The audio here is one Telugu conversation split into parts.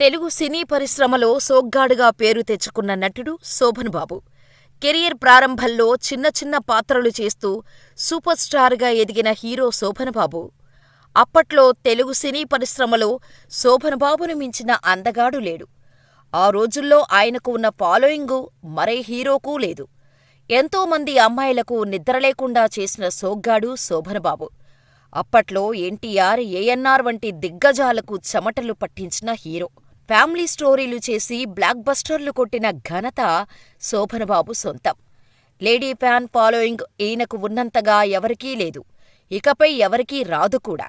తెలుగు సినీ పరిశ్రమలో సోగ్గాడుగా పేరు తెచ్చుకున్న నటుడు శోభన్ బాబు. కెరీర్ ప్రారంభంలో చిన్న చిన్న పాత్రలు చేస్తూ సూపర్ స్టార్గా ఎదిగిన హీరో శోభన్ బాబు. అప్పట్లో తెలుగు సినీ పరిశ్రమలో శోభన్ బాబును మించిన అందగాడు లేడు. ఆ రోజుల్లో ఆయనకు ఉన్న ఫాలోయింగు మరే హీరోకూ లేదు. ఎంతోమంది అమ్మాయిలకు నిద్రలేకుండా చేసిన సోగ్గాడు శోభన్ బాబు. అప్పట్లో ఎన్టీఆర్, ఏఎన్ఆర్ వంటి దిగ్గజాలకు చెమటలు పట్టించిన హీరో. ఫ్యామిలీ స్టోరీలు చేసి బ్లాక్ బస్టర్లు కొట్టిన ఘనత శోభనబాబు సొంతం. లేడీ ఫ్యాన్ ఫాలోయింగ్ ఈయనకు ఉన్నంతగా ఎవరికీ లేదు. ఇకపై ఎవరికీ రాదు కూడా.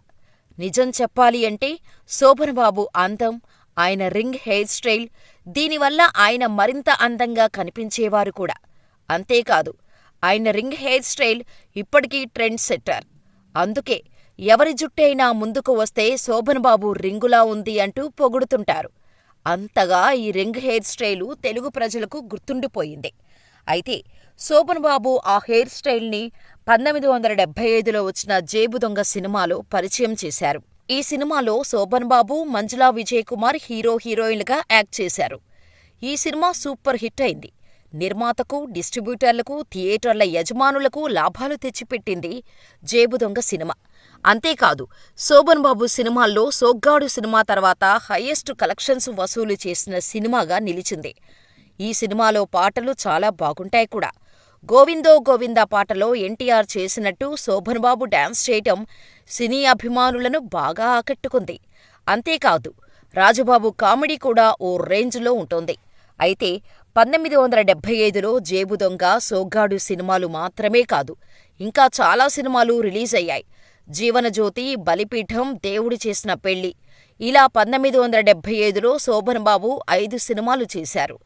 నిజం చెప్పాలి అంటే శోభనబాబు అందం, ఆయన రింగ్ హెయిర్ స్టైల్, దీనివల్ల ఆయన మరింత అందంగా కనిపించేవారు కూడా. అంతేకాదు ఆయన రింగ్ హెయిర్ స్టైల్ ఇప్పటికీ ట్రెండ్ సెట్టర్. అందుకే ఎవరి జుట్టైనా ముందుకు వస్తే శోభన్బాబు రింగులా ఉంది అంటూ పొగుడుతుంటారు. అంతగా ఈ రింగ్ హెయిర్ స్టైలు తెలుగు ప్రజలకు గుర్తుండిపోయింది. అయితే శోభన్ బాబు ఆ హెయిర్ స్టైల్ని పంతొమ్మిది వందల డెబ్బై ఐదులో వచ్చిన జేబుదొంగ సినిమాలో పరిచయం చేశారు. ఈ సినిమాలో శోభన్ బాబు మంజులా విజయ్ కుమార్ హీరో హీరోయిన్లుగా యాక్ట్ చేశారు. ఈ సినిమా సూపర్ హిట్ అయింది. నిర్మాతకు, డిస్ట్రిబ్యూటర్లకు, థియేటర్ల యజమానులకు లాభాలు తెచ్చిపెట్టింది జేబుదొంగ సినిమా. అంతేకాదు శోభన్ బాబు సినిమాల్లో సోగ్గాడు సినిమా తర్వాత హైయెస్ట్ కలెక్షన్స్ వసూలు చేసిన సినిమాగా నిలిచింది. ఈ సినిమాలో పాటలు చాలా బాగుంటాయి కూడా. గోవిందో గోవిందా పాటలో ఎన్టీఆర్ చేసినట్టు శోభన్బాబు డాన్స్ చేయటం సినీ అభిమానులను బాగా ఆకట్టుకుంది. అంతేకాదు రాజుబాబు కామెడీ కూడా ఓ రేంజ్లో ఉంటోంది. అయితే పంతొమ్మిది వందల డెబ్బై ఐదులో జేబు దొంగ సోగ్గాడు సినిమాలు మాత్రమే కాదు ఇంకా చాలా సినిమాలు రిలీజయ్యాయి. జీవనజ్యోతి, బలిపీఠం, దేవుడు చేసిన పెళ్ళి ఇలా పంతొమ్మిది వందల డెబ్బై ఐదులో శోభన్బాబు ఐదు సినిమాలు చేశారు.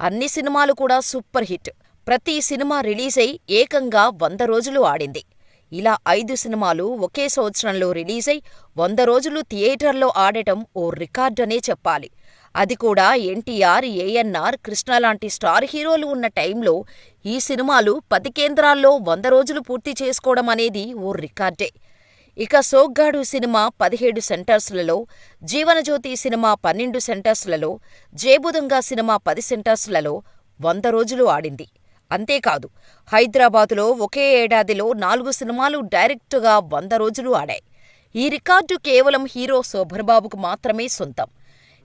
అన్ని సినిమాలు కూడా సూపర్ హిట్. ప్రతి సినిమా రిలీజై ఏకంగా వంద రోజులు ఆడింది. ఇలా ఐదు సినిమాలు ఒకే సంవత్సరంలో రిలీజై వంద రోజులు థియేటర్లో ఆడటం ఓ రికార్డనే చెప్పాలి. అది కూడా ఎన్టీఆర్, ఏఎన్ఆర్ కృష్ణ లాంటి స్టార్ హీరోలు ఉన్న టైంలో ఈ సినిమాలు పది కేంద్రాల్లో వంద రోజులు పూర్తి చేసుకోవడం అనేది ఓ రికార్డే. ఇక సోగ్గాడు సినిమా పదిహేడు సెంటర్స్లలో, జీవనజ్యోతి సినిమా పన్నెండు సెంటర్స్లలో, జేబుదొంగ సినిమా పది సెంటర్స్లలో వంద రోజులు ఆడింది. అంతేకాదు హైదరాబాదులో ఒకే ఏడాదిలో నాలుగు సినిమాలు డైరెక్టుగా వంద రోజులు ఆడాయి. ఈ రికార్డు కేవలం హీరో శోభన్బాబుకు మాత్రమే సొంతం.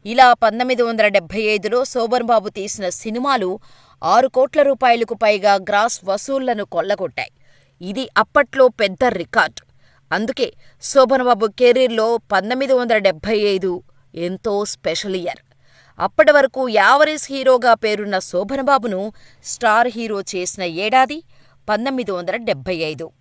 ఇలా పంతొమ్మిది వందల డెబ్బై ఐదులో శోభన్బాబు తీసిన సినిమాలు ఆరు కోట్ల రూపాయలకు పైగా గ్రాస్ వసూళ్ళను కొల్లగొట్టాయి. ఇది అప్పట్లో పెద్ద రికార్డ్. అందుకే శోభనబాబు కెరీర్లో పంతొమ్మిది వందల డెబ్భై ఐదు ఎంతో స్పెషల్ ఇయర్. అప్పటి వరకు యావరేజ్ హీరోగా పేరున్న శోభనబాబును స్టార్ హీరో చేసిన ఏడాది పంతొమ్మిది వందల డెబ్భై ఐదు.